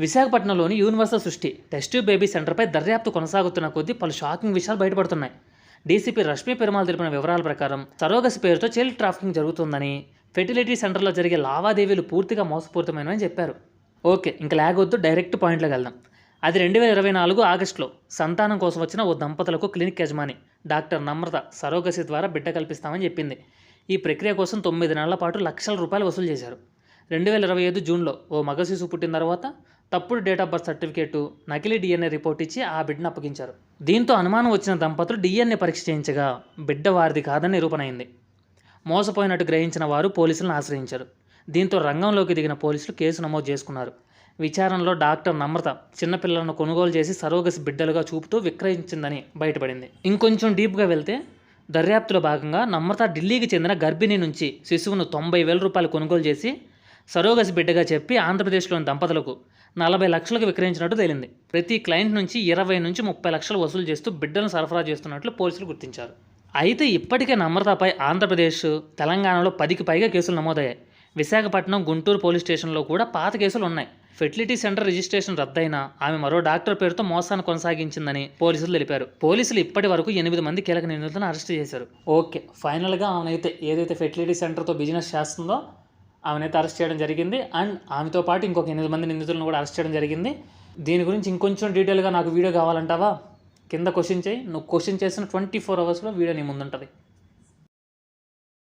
విశాఖపట్నంలోని యూనివర్సల్ సృష్టి test baby సెంటర్పై దర్యాప్తు కొనసాగుతున్న కొద్దీ పలు షాకింగ్ విషయాలు బయటపడుతున్నాయి. డీసీపీ రష్మి పెరుమాల్ తెలిపిన వివరాల ప్రకారం సరోగసి పేరుతో చైల్డ్ ట్రాఫికింగ్ జరుగుతుందని ఫెర్టిలిటీ సెంటర్లో జరిగే లావాదేవీలు పూర్తిగా మోసపూరితమైనవని చెప్పారు. ఓకే ఇంకా లేకొద్దు డైరెక్ట్ పాయింట్లోకి వెళ్దాం. అది రెండు వేల ఇరవై నాలుగు ఆగస్టులో సంతానం కోసం వచ్చిన ఓ దంపతులకు క్లినిక్ యజమాని డాక్టర్ నమ్రత సరోగసి ద్వారా బిడ్డ కల్పిస్తామని చెప్పింది. ఈ ప్రక్రియ కోసం తొమ్మిది నెలల పాటు లక్షల రూపాయలు వసూలు చేశారు. రెండు వేల ఇరవై ఐదు జూన్లో ఓ మగ శిశువు పుట్టిన తర్వాత తప్పుడు డేట్ ఆఫ్ బర్త్ సర్టిఫికేటు నకిలీ డిఎన్ఏ రిపోర్ట్ ఇచ్చి ఆ బిడ్డను అప్పగించారు. దీంతో అనుమానం వచ్చిన దంపతులు డిఎన్ఏ పరీక్ష చేయించగా బిడ్డ వారిది కాదని నిరూపణయింది మోసపోయినట్టు గ్రహించిన వారు పోలీసులను ఆశ్రయించారు. దీంతో రంగంలోకి దిగిన పోలీసులు కేసు నమోదు చేసుకున్నారు. విచారణలో డాక్టర్ నమ్రత చిన్నపిల్లలను కొనుగోలు చేసి సరోగసి బిడ్డలుగా చూపుతూ విక్రయించిందని బయటపడింది. ఇంకొంచెం డీప్గా వెళ్తే దర్యాప్తులో భాగంగా నమ్రత ఢిల్లీకి చెందిన గర్భిణి నుంచి శిశువును తొంభై వేల రూపాయలు కొనుగోలు చేసి సరోగసి బిడ్డగా చెప్పి ఆంధ్రప్రదేశ్లోని దంపతులకు నలభై లక్షలకు విక్రయించినట్టు తేలింది. ప్రతి క్లయింట్ నుంచి ఇరవై నుంచి ముప్పై లక్షలు వసూలు చేస్తూ బిడ్డను సరఫరా చేస్తున్నట్లు పోలీసులు గుర్తించారు. అయితే ఇప్పటికే నమ్రతపై ఆంధ్రప్రదేశ్ తెలంగాణలో పదికి పైగా కేసులు నమోదయ్యాయి. విశాఖపట్నం గుంటూరు పోలీస్ స్టేషన్లో కూడా పాత కేసులు ఉన్నాయి. ఫెర్టిలిటీ సెంటర్ రిజిస్ట్రేషన్ రద్దయినా ఆమె మరో డాక్టర్ పేరుతో మోసాన్ని కొనసాగించిందని పోలీసులు తెలిపారు. పోలీసులు ఇప్పటి వరకు ఎనిమిది మంది కీలక నిందితులను అరెస్ట్ చేశారు. ఓకే ఫైనల్గా ఆమెనైతే ఏదైతే ఫెర్టిలిటీ సెంటర్తో బిజినెస్ చేస్తుందో ఆమెనైతే అరెస్ట్ చేయడం జరిగింది. అండ్ ఆమెతో పాటు ఇంకొక ఎనిమిది మంది నిందితులను కూడా అరెస్ట్ చేయడం జరిగింది. దీని గురించి ఇంకొంచెం డీటెయిల్గా నాకు వీడియో కావాలంటావా? కింద క్వశ్చన్ చేయి. నువ్వు క్వశ్చన్ చేసిన ట్వంటీ ఫోర్ అవర్స్లో వీడియో నీ ముందుంటుంది.